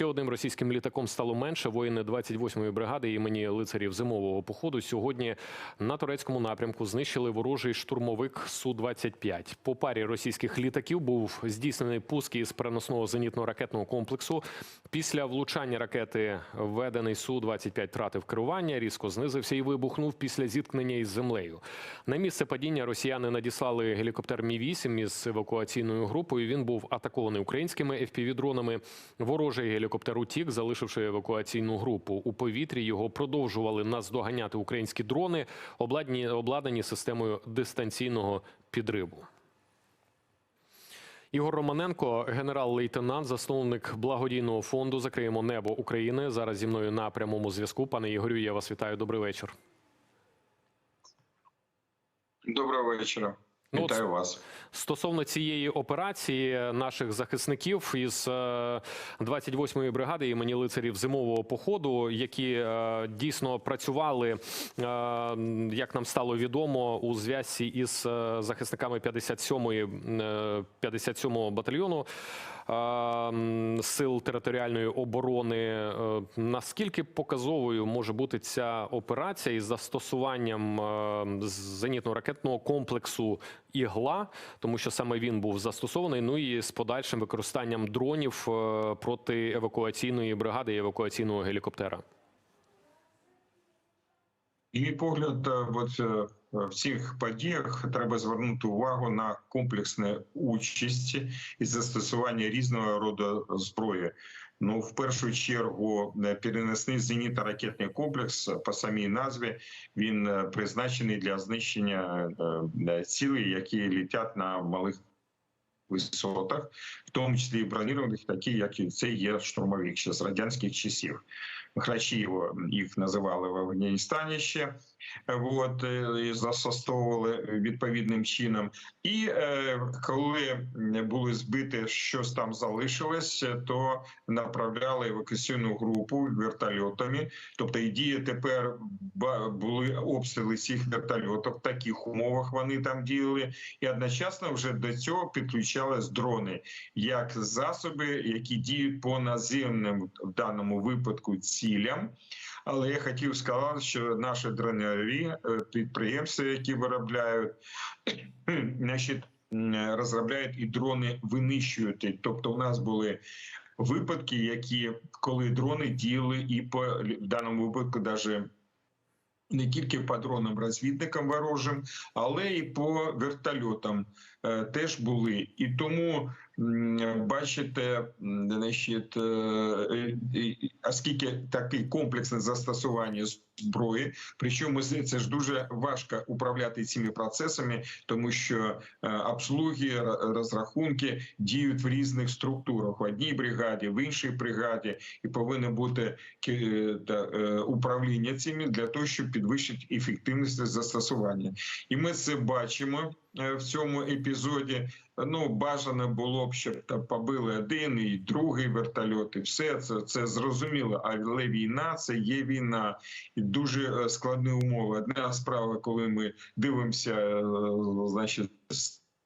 ще одним російським літаком стало менше. Воїни 28-ї бригади імені лицарів зимового походу сьогодні на турецькому напрямку знищили ворожий штурмовик Су-25. По парі російських літаків був здійснений пуск із переносного зенітно-ракетного комплексу. Після влучання ракети введений Су-25 втратив керування, різко знизився і вибухнув після зіткнення із землею. На місце падіння росіяни надіслали гелікоптер Мі-8 із евакуаційною групою. Він був атакований українськими FPV-дронами. Ворожий гелікоптер утік, залишивши евакуаційну групу. У повітрі його продовжували наздоганяти українські дрони, обладнані, обладнані системою дистанційного підриву. Ігор Романенко, генерал-лейтенант, засновник благодійного фонду Закриємо небо України. Зараз зі мною на прямому зв'язку. Пане Ігорю, я вас вітаю. Добрий вечір. Доброго вечора. Ну, Вітаю вас. Стосовно цієї операції наших захисників із е, 28-ї бригади імені лицарів зимового походу, які е, дійсно працювали, е, як нам стало відомо, у зв'язці із е, захисниками 57-ї, е, 57-го батальйону е, сил територіальної оборони. Е, Наскільки показовою може бути ця операція із застосуванням е, зенітно-ракетного комплексу ігла, тому що саме він був застосований. Ну і з подальшим використанням дронів е, проти евакуаційної бригади і евакуаційного гелікоптера. І мій погляд, е, от е, в цих подіях треба звернути увагу на комплексне участь і застосування різного роду зброї. Ну, в першу чергу, е, перенесний зенітно-ракетний комплекс по самій назві він е, призначений для знищення цілей, які літять на малих висотах, в тому числі бронірованих, такі як і це є штурмовик ще з радянських часів. Храчіво їх називали в Афганістані ще. От е, і застосовували відповідним чином. І е, коли були збиті, щось там залишилось, то направляли евакуаційну групу вертольотами. Тобто і діє тепер були обстріли цих вертольотів. В таких умовах вони там діяли, і одночасно вже до цього підключались дрони як засоби, які діють по наземним в даному випадку цілям. Але я хотів сказати, що наші дронярі е, підприємства, які виробляють, значить, розробляють і дрони винищують. Тобто, у нас були випадки, які коли дрони діяли, і по в даному випадку навіть не тільки по дронам розвідникам ворожим, але і по вертольотам е, теж були. І тому бачите, значить, е, е, оскільки таке комплексне застосування зброї, причому це ж дуже важко управляти цими процесами, тому що е, обслуги, розрахунки діють в різних структурах в одній бригаді, в іншій бригаді, і повинно бути е, управління цими для того, щоб підвищити ефективність застосування. І ми це бачимо в цьому епізоді. Ну бажано було б, щоб та побили один і другий вертольот, і все це, це зрозуміло. Але війна це є війна, і дуже е, складні умови. Одна справа, коли ми дивимося, е, значить.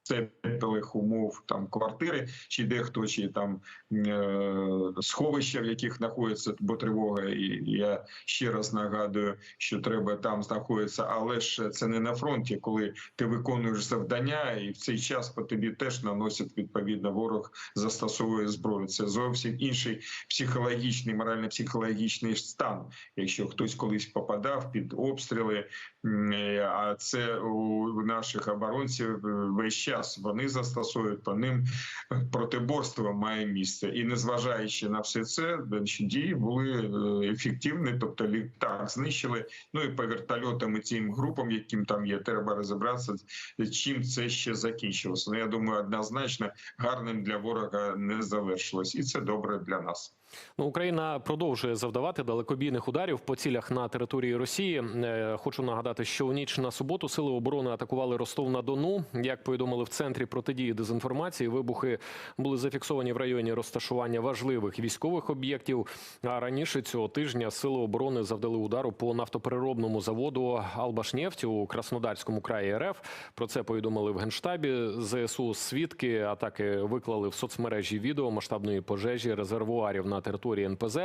Теплих умов там квартири, чи дехто, чи там е, сховища, в яких знаходиться бо тривога. І я ще раз нагадую, що треба там знаходитися, але ж це не на фронті, коли ти виконуєш завдання, і в цей час по тобі теж наносять відповідно ворог застосовує зброю. Це зовсім інший психологічний, морально-психологічний стан. Якщо хтось колись попадав під обстріли, а це у наших оборонців е, весь час вони застосовують по ним протиборство має місце, і незважаючи на все це, дії були е, ефективні. Тобто літак знищили. Ну і по вертольотам і цим групам, яким там є, треба розібратися, чим це ще закінчилося. Ну я думаю, однозначно гарним для ворога не завершилось, і це добре для нас. Ну, Україна продовжує завдавати далекобійних ударів по цілях на території Росії. Е, Хочу нагадати, що у ніч на суботу сили оборони атакували Ростов на Дону. Як повідомили в центрі протидії дезінформації. Вибухи були зафіксовані в районі розташування важливих військових об'єктів. А раніше цього тижня сили оборони завдали удару по нафтопереробному заводу Албашнефть у Краснодарському краї РФ. Про це повідомили в генштабі ЗСУ. Свідки атаки виклали в соцмережі відео масштабної пожежі резервуарів на території НПЗ.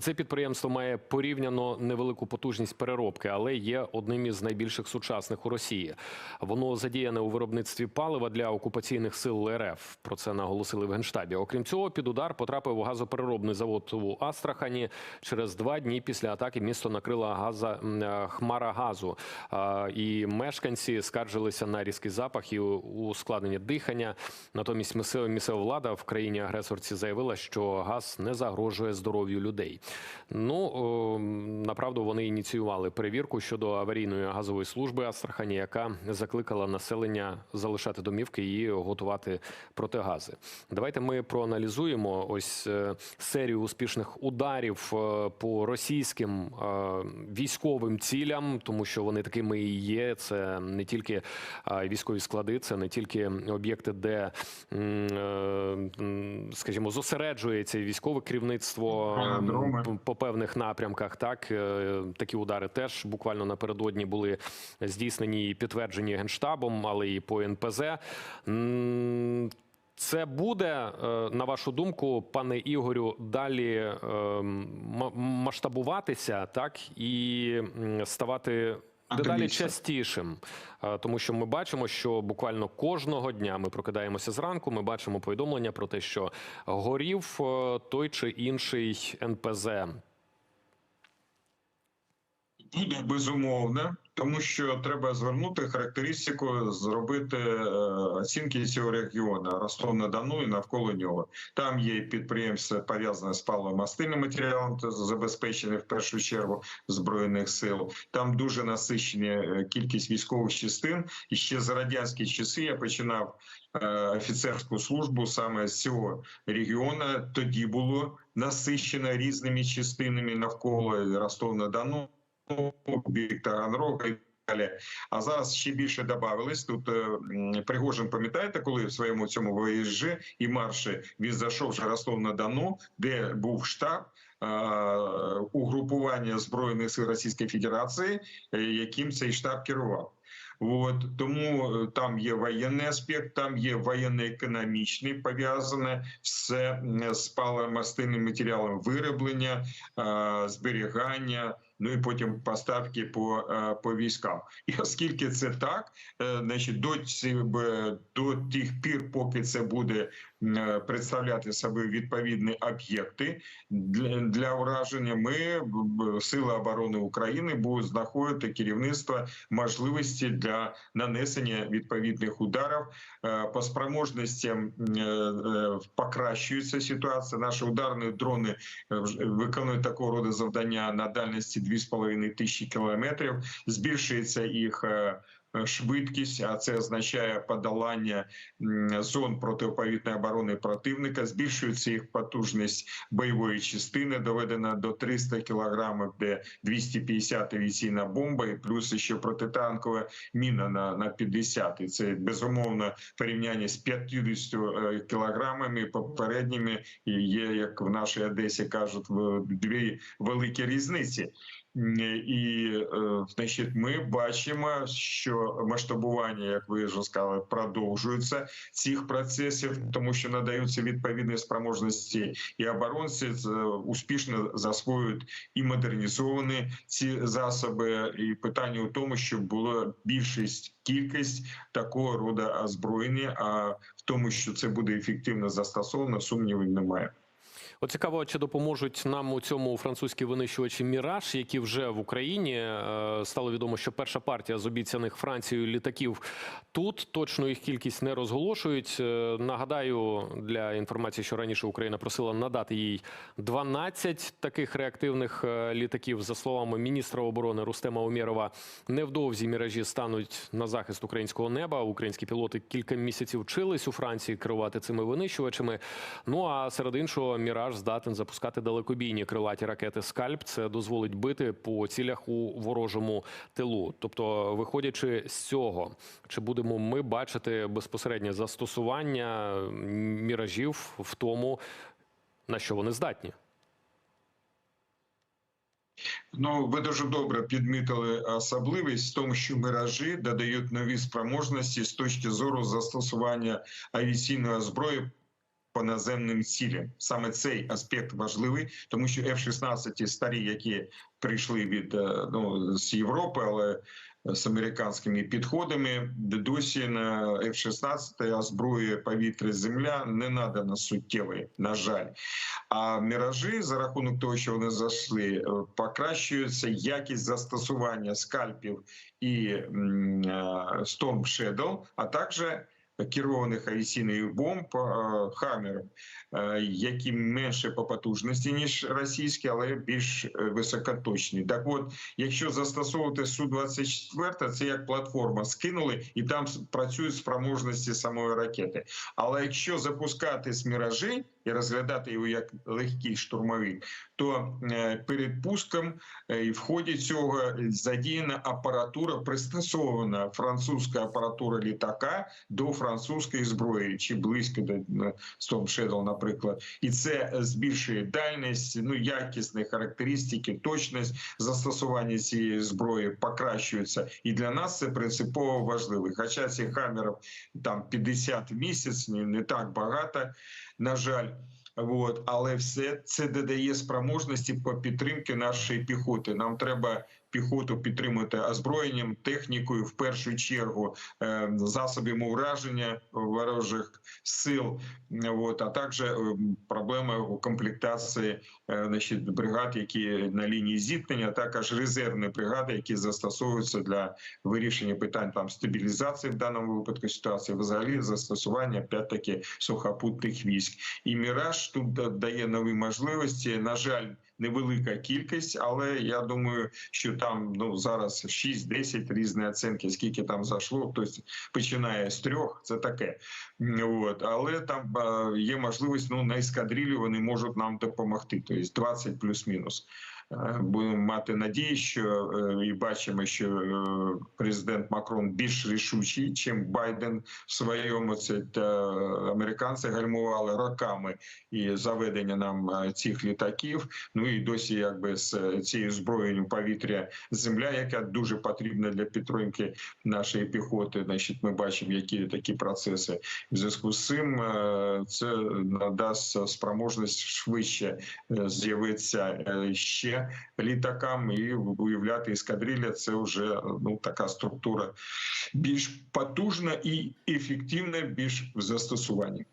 Це підприємство має порівняно невелику потужність переробки, але є одним із найбільших сучасних у Росії. Воно задіяне у виробництві палива для окупаційних сил РФ. Про це наголосили в генштабі. Окрім цього, під удар потрапив газопереробний завод у Астрахані. Через два дні після атаки місто накрила газа е, хмара газу. І мешканці скаржилися на різкий запах і ускладнення дихання. Натомість місцева влада в країні агресорці заявила, що газ не загрожує здоров'ю людей. Ну направду вони ініціювали перевірку щодо аварійної газової служби Астрахані, яка закликала населення залишати домівки і готувати протигази. Давайте ми проаналізуємо ось е, серію успішних ударів е, по російським е, військовим цілям, тому що вони такими і є. Це не тільки військові склади, це не тільки об'єкти, де скажімо, зосереджується військове керівництво по певних напрямках. Так такі удари теж буквально напередодні були здійснені і підтверджені генштабом, але і по НПЗ. Це буде, е, на вашу думку, пане Ігорю, далі е, масштабуватися, так і ставати дедалі частішим, Е, тому що ми бачимо, що буквально кожного дня ми прокидаємося зранку. Ми бачимо повідомлення про те, що горів той чи інший НПЗ. Безумовно, тому що треба звернути характеристику, зробити е, оцінки цього регіону Ростов на Дону і навколо нього. Там є підприємства пов'язане з паливо-мастильним матеріалом, забезпечені в першу чергу збройних сил. Там дуже насичена кількість військових частин. І ще за радянські часи я починав е, офіцерську службу саме з цього регіону. Тоді було насичено різними частинами навколо Ростов на Дону. Таганрога і далі. А зараз ще більше додавалось. Тут е, Пригожин, пам'ятаєте, коли в своєму цьому ВСЖ і марші він зайшов вже Ростов на Дону, де був штаб. е, Угрупування збройних сил Російської Федерації, е, яким цей штаб керував. От тому там є воєнний аспект, там є воєнно-економічний пов'язане все з паливомастильним матеріалом вироблення, зберігання. Ну і потім поставки по, е, по військам. І оскільки це так, е, значить, до, ці, до тих пір, поки це буде представляти себе відповідні об'єкти для, враження, ми сили оборони України будуть знаходити керівництво можливості для нанесення відповідних ударів Е, по спроможностям е, е, покращується ситуація. Наші ударні дрони е, виконують такого роду завдання на дальності 2,5 тисячі кілометрів. Збільшується їх. Е, Швидкість, а це означає подолання зон протиповітряної оборони противника. Збільшується їх потужність бойової частини, доведена до 300 кілограмів, де 250 авіаційна бомба, і плюс ще протитанкова міна на, на 50. І це безумовно порівняння з 50 е, кілограмами попередніми є, як в нашій Одесі кажуть, дві великі різниці. І е, значить, ми бачимо, що масштабування, як ви вже сказали, продовжується цих процесів, тому що надаються відповідні спроможності, і оборонці з- успішно засвоюють і модернізовані ці засоби. І питання у тому, щоб була більшість кількість такого роду озброєння. А в тому, що це буде ефективно застосовано, сумнівів немає. От цікаво, чи допоможуть нам у цьому французькі винищувачі Міраж, які вже в Україні Е, стало відомо, що перша партія з обіцяних Францією літаків тут точно їх кількість не розголошують. Е, Нагадаю для інформації, що раніше Україна просила надати їй 12 таких реактивних е, літаків. За словами міністра оборони Рустема Умєрова, невдовзі міражі стануть на захист українського неба. Українські пілоти кілька місяців вчились у Франції керувати цими винищувачами. Ну а серед іншого, міраж Міраж здатен запускати далекобійні крилаті ракети Скальп. Це дозволить бити по цілях у ворожому тилу. Тобто, виходячи з цього, чи будемо ми бачити безпосереднє застосування міражів в тому, на що вони здатні? Ну, ви дуже добре підмітили особливість в тому, що миражі додають нові спроможності з точки зору застосування авіаційної зброї по наземним цілям. Саме цей аспект важливий, тому що F-16 старі, які прийшли від е, ну, з Європи, але з американськими підходами, досі на F-16 озброює повітря земля не надано суттєвої, на жаль. А міражі за рахунок того, що вони зайшли, е, покращується якість застосування скальпів і е, Storm Shadow, а також керованих авіаційних бомб Хаммер, е, які менше по потужності ніж російські, але більш е, високоточні. Так, от, якщо застосовувати су 24 це як платформа скинули і там працюють спроможності самої ракети. Але якщо запускати з міражі і розглядати його як легкий штурмовик, то е, перед пуском е, і в ході цього задіяна апаратура, пристосована французька апаратура літака до французької зброї, чи близько до е, Storm Shadow, наприклад, і це е, збільшує дальність, ну якісні характеристики, точність застосування цієї зброї покращується. І для нас це принципово важливо. Хоча цих хамерів там 50 в місяць, не так багато, на жаль. От, але все це додає спроможності по підтримки нашої піхоти. Нам треба піхоту підтримувати озброєнням, технікою, в першу чергу е, засобами ураження ворожих сил. От, а також е, проблема у комплектації е, значить, бригад, які на лінії зіткнення, а також резервні бригади, які застосовуються для вирішення питань там стабілізації в даному випадку ситуації, взагалі застосування опять-таки сухопутних військ. І міраж тут да- дає нові можливості. На жаль, невелика кількість, але я думаю, що там ну зараз 6-10 різні оцінки, скільки там зайшло. хтось починає з трьох, це таке. От, але там е, є можливість ну на ескадрилі вони можуть нам допомогти. Тобто 20 плюс-мінус. Е, Будемо мати надію, що е, і бачимо, що е, президент Макрон більш рішучий, чим Байден в своєму це американці гальмували роками і заведення нам цих літаків. Ну і досі, якби з цією зброєю повітря земля, яка дуже потрібна для підтримки нашої піхоти. Значить, ми бачимо, які такі процеси. В зв'язку з цим це надасть спроможність швидше з'явитися е, літакам і уявляти ескадрилля. Це вже ну така структура більш потужна і ефективна, більш в застосуванні.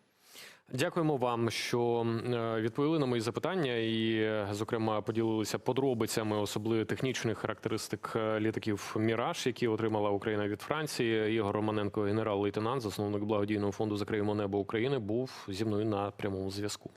Дякуємо вам, що е, відповіли на мої запитання і, е, зокрема, поділилися подробицями особливо технічних характеристик е, літаків Міраж, які отримала Україна від Франції. Ігор Романенко, генерал-лейтенант, засновник благодійного фонду Закриємо небо України, був зі мною на прямому зв'язку.